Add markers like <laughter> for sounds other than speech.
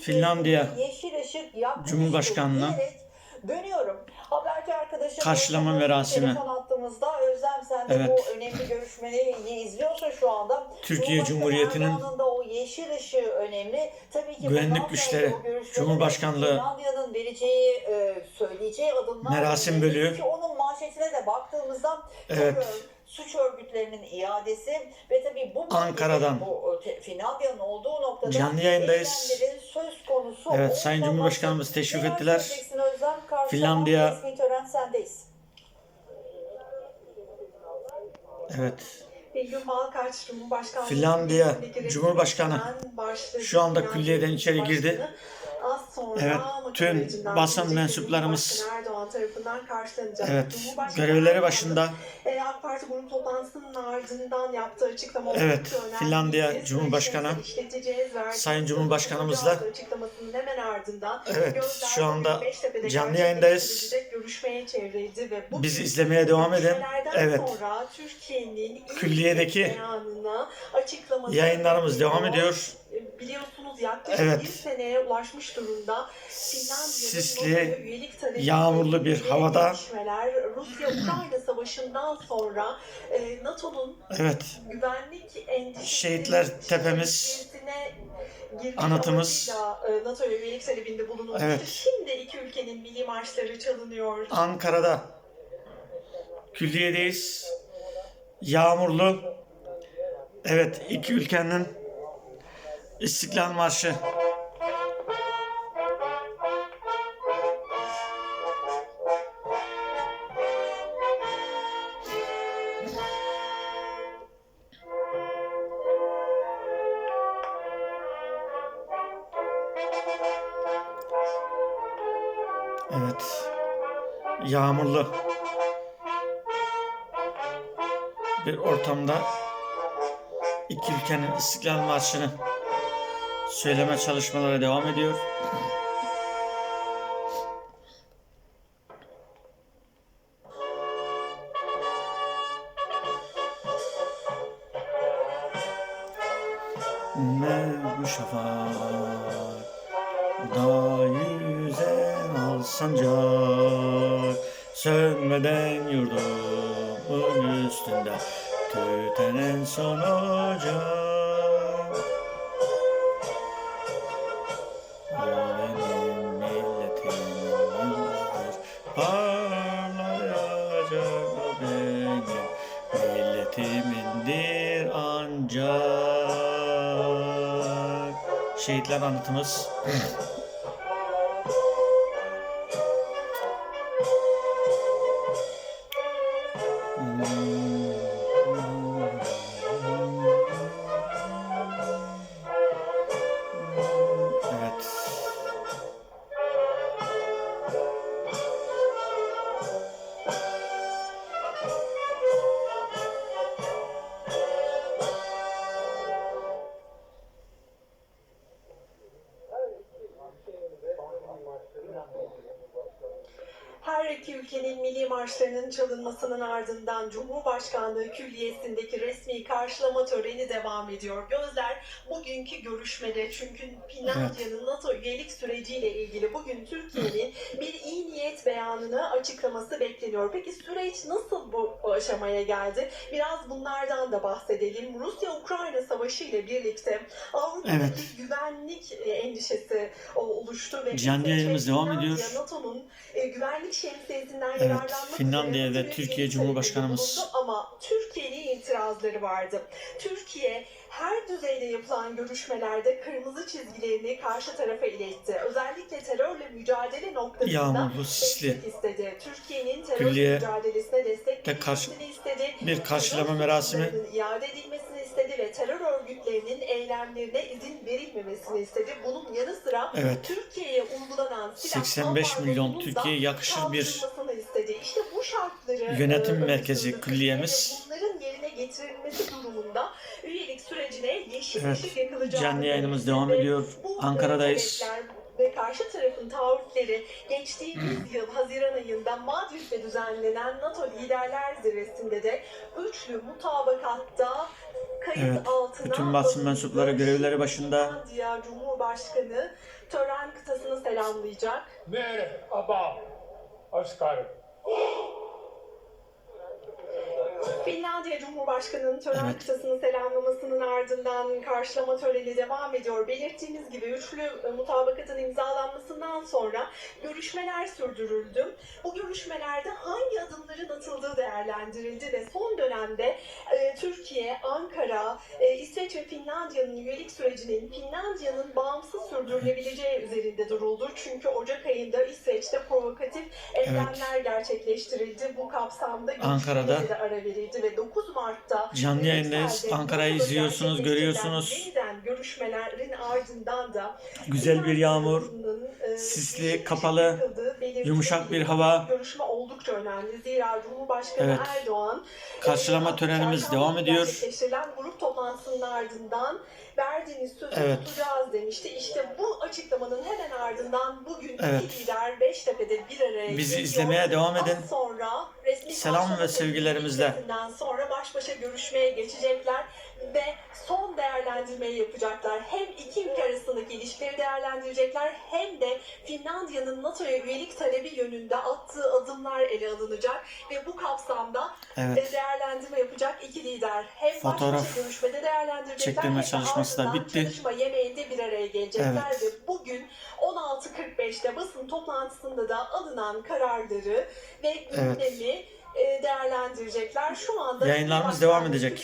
Finlandiya diyerek dönüyorum. Haberci arkadaşım karşılama merasimi. Özlem sen de Evet. bu önemli görüşmeleri iyi izliyorsun şu anda. Türkiye Cumhuriyeti'nin o yeşil ışığı önemli. Tabii ki güvenlik güçleri, Cumhurbaşkanlığı Finlandiya'nın vereceği, e, söyleyeceği adımlar Merasim bölüğü. Ki onun manşetine de baktığımızda Evet. terör, suç örgütlerinin iadesi ve tabii bu Ankara'dan. bu Finlandiya'nın olduğu noktada Canlı yayındayız. söz konusu. Evet, Sayın Cumhurbaşkanımız teşrif ettiler. Finlandiya- resmi tören sendeyiz. Evet. Finlandiya Cumhurbaşkanı şu anda külliyeden içeri girdi. Cumhurbaşkanı Az sonra Evet, tüm basın mensuplarımız- Tarafından karşılanacak. Evet. Görevleri başında. e, AK Parti grup toplantısının ardından yaptığı açıklama Evet. Finlandiya Cumhurbaşkanı, Sayın Cumhurbaşkanımızla- Evet, şu anda canlı yayındayız. gerçekleştirilecek Görüşmeye çevrildi ve bu Bizi izlemeye devam edin. Evet. Külliyedeki Yayınlarımız devam ediyor. Biliyorsunuz yaklaşık Evet. bir seneye ulaşmış durumda. Sisli, NATO'ya üyelik talebi yağmurlu bir havada. Rusya-Ukrayna savaşından sonra e, NATO'nun Evet. güvenlik endişesi Şehitler tepemiz, anıtımız. e, NATO'ya üyelik talebinde bulunulmuştu. Evet. Şimdi iki ülkenin milli marşları çalınıyor. Ankara'da külliyedeyiz. Yağmurlu. Evet, iki ülkenin İstiklal Marşı. Evet. Yağmurlu bir ortamda iki ülkenin İstiklal Marşı'nı söyleme çalışmaları devam ediyor. Ne bu şafak? Da yüzen al sancak. Sönmeden yurdumun üstünde Tüten en son ocak milletimindir ancak Şehitler anıtımız Evet. İki ülkenin milli marşlarının çalınmasının ardından Cumhurbaşkanlığı Külliyesi'ndeki resmi karşılama töreni devam ediyor. Gözler bugünkü görüşmede çünkü Finlandiya'nın NATO üyelik süreciyle ilgili bugün Türkiye'nin bir iyi niyet beyanını açıklaması bekleniyor. Peki süreç nasıl bu aşamaya geldi? Biraz bunlardan da bahsedelim. Rusya-Ukrayna savaşı ile birlikte Avrupa'daki Evet. güvenlik e, endişesi o- oluştu ve Canlı yayınımız devam ediyor. NATO'nun e, güvenlik şemsiyesinden Evet, yararlanmak Finlandiya üzere ve NATO'ya Türkiye Cumhurbaşkanımız- Ama Türkiye'nin itirazları vardı. Türkiye her düzeyde yapılan görüşmelerde kırmızı çizgilerini karşı tarafa iletti. Özellikle terörle mücadele noktasında Yağmurlu, sisli istedi. Türkiye'nin terör Külliye mücadelesine destek de karşı- verilmesini istedi. bir karşılama merasimi. iade edilmesini istedi ve terör örgütlerinin eylemlerine izin verilmemesini istedi. Bunun yanı sıra Evet. Türkiye'ye uygulanan silah 85 milyon Türkiye'ye yakışır bir istedi. İşte bu şartları yönetim e, merkezi külliyemiz. Bunların yerine getirilmesi durumunda üyelik sürecine yeşil Evet, ışık yakılacağı Canlı yayınımız devam ediyor. Ankara'dayız. ve karşı tarafın taahhütleri geçtiğimiz <clears throat> yıl Haziran ayında Madrid'de düzenlenen NATO Liderler Zirvesi'nde de üçlü mutabakatta kayıt Evet, altına bütün basın mensupları görevleri başında. Finlandiya Cumhurbaşkanı tören kıtasını selamlayacak. Merhaba Oscar. Finlandiya Cumhurbaşkanı'nın tören Evet. kıtasını selamlamasının ardından karşılama töreni devam ediyor. Belirttiğimiz gibi üçlü mutabakatın imzalanmasından sonra görüşmeler sürdürüldü. Bu görüşmelerde hangi adımların atıldığı değerlendirildi ve son dönemde e, Türkiye, Ankara, e, İsveç ve Finlandiya'nın üyelik sürecinin Finlandiya'nın bağımsız sürdürülebileceği üzerinde duruldu. Çünkü Ocak ayında İsveç'te provokatif eylemler gerçekleştirildi. Bu kapsamda Ankara'da de ara verildi ve 9 Mart'ta Canlı yayındayız. Brüksel'de Ankara'yı izliyorsunuz, görüyorsunuz. Görüşmelerin ardından da Güzel bir yağmur, e, sisli, kapalı, yumuşak bir hava. Görüşme oldukça önemli. Zira Cumhurbaşkanı Evet. Erdoğan Karşılama e, törenimiz Çarşamba devam ediyor. Grup toplantısının ardından verdiğiniz sözü Evet. tutacağız demişti. İşte bu açıklamanın hemen ardından bugün Evet. lider Beştepe'de bir araya Bizi izlemeye devam edin. Az sonra resmi Selam ve sevgilerimizle. sonra baş başa görüşmeye geçecekler ve son değerlendirmeyi yapacaklar. Hem iki ülke arasındaki ilişkileri değerlendirecekler hem de Finlandiya'nın NATO'ya üyelik talebi yönünde attığı adımlar ele alınacak ve bu kapsamda Evet. değerlendirme yapacak iki lider. Hem baş Fotoğraf başa görüşmede değerlendirecekler çektirme çalışması da bitti. Çalışma yemeğinde bir araya gelecekler Evet. ve bugün 16.45'te basın toplantısında da alınan kararları ve gündemi e, değerlendirecekler. Şu anda Yayınlarımız devam edecek.